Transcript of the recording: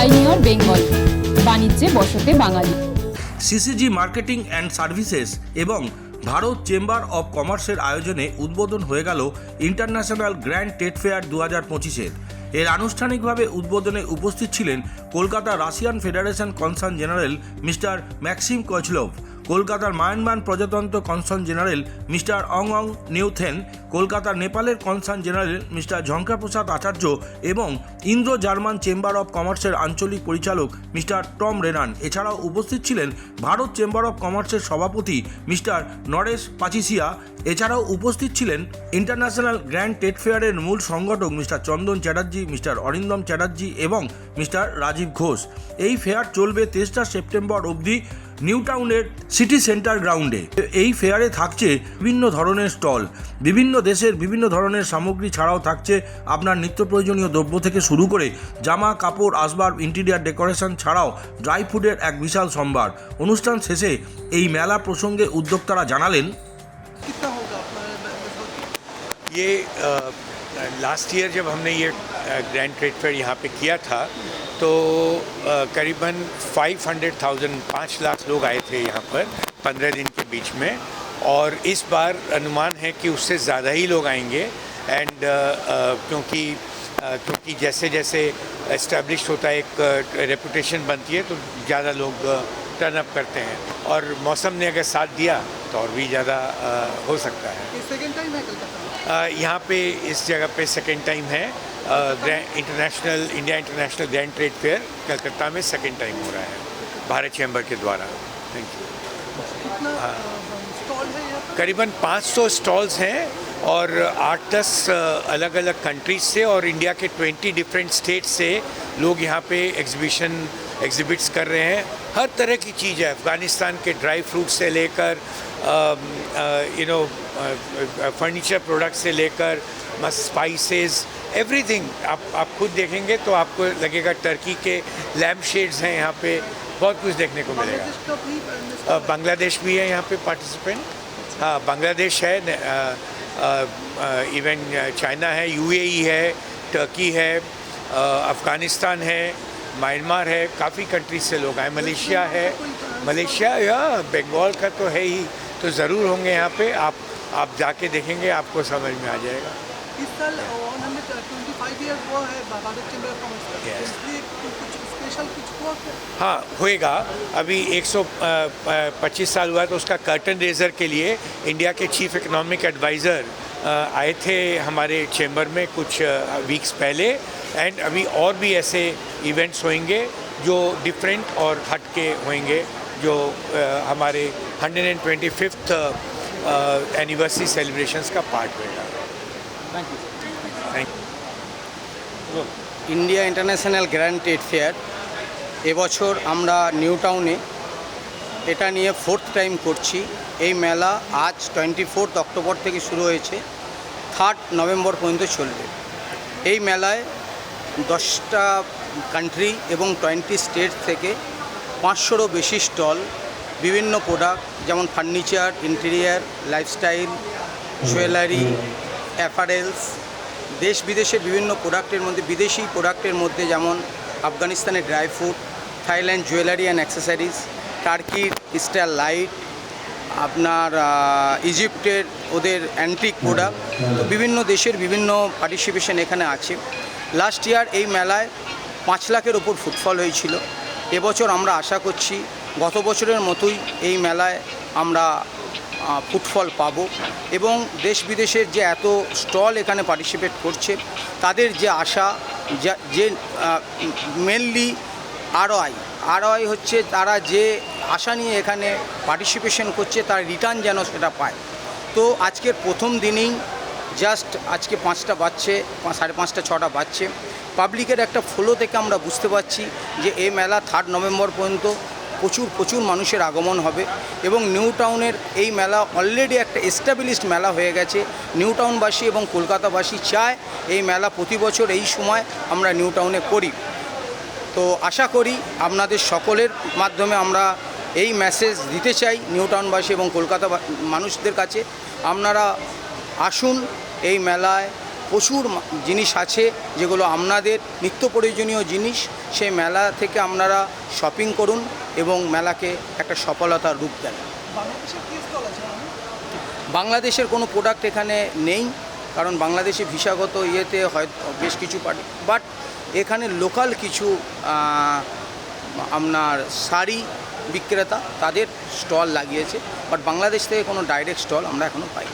Pioneer Bengal বাণিজ্যে বসতে বাঙালি। CCG marketing and services এবং ভারত চেম্বার অব কমার্সের আয়োজনে উদ্বোধন হয়ে গেল ইন্টারন্যাশনাল গ্র্যান্ড ট্রেড ফেয়ার দু হাজার পঁচিশের এর আনুষ্ঠানিকভাবে উদ্বোধনে উপস্থিত ছিলেন Kolkata Russian federation consul general mister Maxim Kochlov. কলকাতার মায়ানমান প্রজাতন্ত্র consul general mister Aung Aung নিউথেন, কলকাতার নেপালের consul general mister Jhanka Prasad Acharya এবং ইন্দ্র জার্মান চেম্বার অব কমার্সের আঞ্চলিক পরিচালক মিস্টার টম রেনান। এছাড়াও উপস্থিত ছিলেন ভারত চেম্বার অব কমার্সের সভাপতি মিস্টার নরেশ পাচিসিয়া। এছাড়াও উপস্থিত ছিলেন ইন্টারন্যাশনাল গ্র্যান্ড ট্রেড ফেয়ারের মূল সংগঠক মিস্টার চন্দন চ্যাটার্জি, মিস্টার অরিন্দম চ্যাটার্জি এবং মিস্টার রাজীব ঘোষ। এই ফেয়ার চলবে তেসরা সেপ্টেম্বর অবধি নিউ টাউনের সিটি সেন্টার গ্রাউন্ডে। এই ফেয়ারে থাকছে বিভিন্ন ধরনের স্টল। বিভিন্ন দেশের বিভিন্ন ধরনের সামগ্রী ছাড়াও থাকছে আপনার নিত্য প্রয়োজনীয় দ্রব্য থেকে শুরু করে জামা কাপড় আসবাব ইন্টেরিয়ার ডেকোরেশন ছাড়াও ড্রাই ফুডের এক বিশাল সম্ভার। অনুষ্ঠান শেষে এই মেলা প্রসঙ্গে উদ্যোক্তারা জানালেন लास्ट ईयर जब हमने ये ग्रैंड ट्रेड फेयर यहाँ पे किया था तो करीबन 500,000 पाँच लाख लोग आए थे यहाँ पर पंद्रह दिन के बीच में। और इस बार अनुमान है कि उससे ज़्यादा ही लोग आएँगे। एंड क्योंकि क्योंकि जैसे जैसे इस्टेब्लिश होता है एक रेपुटेशन बनती है तो ज़्यादा लोग टर्न अप करते हैं। और मौसम ने अगर साथ दिया तो और भी ज़्यादा हो सकता है। सेकंड टाइम है कलकत्ता यहाँ पे इस जगह पे सेकेंड टाइम है। International India international grand trade fair Calcutta में सेकेंड टाइम हो रहा है। भारत चैम्बर के द्वारा। थैंक यू है। यहाँ पे? करीबन 500 स्टॉल्स हैं और आठ दस अलग अलग कंट्रीज़ से और इंडिया के 20 डिफरेंट स्टेट से लोग यहाँ पे एग्जीबिशन एग्जिबिट्स कर रहे हैं। हर तरह की चीज़ है। अफ़गानिस्तान के ड्राई फ्रूट से लेकर यू नो फर्नीचर प्रोडक्ट से लेकर स्पाइसेस एवरीथिंग आप आप खुद देखेंगे तो आपको लगेगा टर्की के लैम्प शेड्स हैं यहाँ पे। बहुत कुछ देखने को मिलेगा। बांग्लादेश भी बांग्लादेश भी है यहाँ पे पार्टिसिपेंट हाँ बांग्लादेश है इवन चाइना है यूएई है टर्की है अफ़गानिस्तान है। म्यांमार है काफ़ी कंट्रीज़ से लोग आए। मलेशिया है। मलेशिया या बंगाल का तो है ही। तो ज़रूर होंगे यहाँ पे। आप आप जाके देखेंगे आपको समझ में आ जाएगा। इस साल Yes. स्पेशल कुछ हुआ क्या? हाँ होएगा। अभी 125 साल हुआ तो उसका कर्टन रेजर के लिए इंडिया के चीफ इकोनॉमिक एडवाइज़र आए थे हमारे चैम्बर में कुछ वीक्स पहले। एंड अभी और भी ऐसे इवेंट्स होंगे जो डिफरेंट और हट के होंगे जो हमारे 125th एनिवर्सरी सेलिब्रेशन का पार्ट होगा thank you India international grand trade fair এবছর আমরা নিউ টাউনে এটা নিয়ে ফোর্থ টাইম করছি। এই মেলা আজ টোয়েন্টি ফোর্থ অক্টোবর থেকে শুরু হয়েছে থার্ড নভেম্বর পর্যন্ত চলবে। এই মেলায় দশটা কান্ট্রি এবং টোয়েন্টি স্টেট থেকে পাঁচশোরও বেশি স্টল বিভিন্ন প্রোডাক্ট যেমন furniture interior lifestyle jewellery apparels দেশ বিদেশের বিভিন্ন প্রোডাক্টের মধ্যে, বিদেশি প্রোডাক্টের মধ্যে যেমন আফগানিস্তানের dry fruit Thailand jewellery and accessories টার্কির star light, আপনার ইজিপ্টের ওদের অ্যান্টিক প্রোডাক্ট বিভিন্ন দেশের বিভিন্ন পার্টিসিপেশন এখানে আছে। লাস্ট ইয়ার এই মেলায় পাঁচ লাখের ওপর ফুটফল হয়েছিল। এবছর আমরা আশা করছি গত বছরের মতোই এই মেলায় আমরা ফুটফল পাবো এবং দেশ বিদেশের যে এত স্টল এখানে পার্টিসিপেট করছে, তাদের যে আশা, যে মেনলি আরওআই আরওআই হচ্ছে তারা যে আশা নিয়ে এখানে পার্টিসিপেশন করছে, তার রিটার্ন যেন সেটা পায়। তো আজকের প্রথম দিনেই জাস্ট আজকে পাঁচটা বাজছে সাড়ে পাঁচটা, ছটা বাজছে। পাবলিকের একটা ফ্লো থেকে আমরা বুঝতে পারছি যে এই মেলা থার্ড নভেম্বর পর্যন্ত প্রচুর প্রচুর মানুষের আগমন হবে এবং নিউ টাউনের এই মেলা অলরেডি একটা এস্টাবলিশড মেলা হয়ে গেছে। নিউ টাউনবাসী এবং কলকাতাবাসী চায় এই মেলা প্রতি বছর এই সময় আমরা নিউ টাউনে করি। তো আশা করি আপনাদের সকলের মাধ্যমে আমরা এই মেসেজ দিতে চাই নিউ টাউনবাসী এবং কলকাতা মানুষদের কাছে। আপনারা আসুন এই মেলায় প্রচুর জিনিস আছে যেগুলো আপনাদের নিত্য প্রয়োজনীয় জিনিস সেই মেলা থেকে আপনারা শপিং করুন এবং মেলাকে একটা সফলতার রূপ দেন। বাংলাদেশের কোনো প্রোডাক্ট এখানে নেই কারণ বাংলাদেশে ভিসাগত ইয়েতে হয়তো বেশ কিছু পার্টি বাট এখানে লোকাল কিছু আপনার শাড়ি বিক্রেতা তাদের স্টল লাগিয়েছে, বাট বাংলাদেশ থেকে কোনো ডাইরেক্ট স্টল আমরা এখনও পাই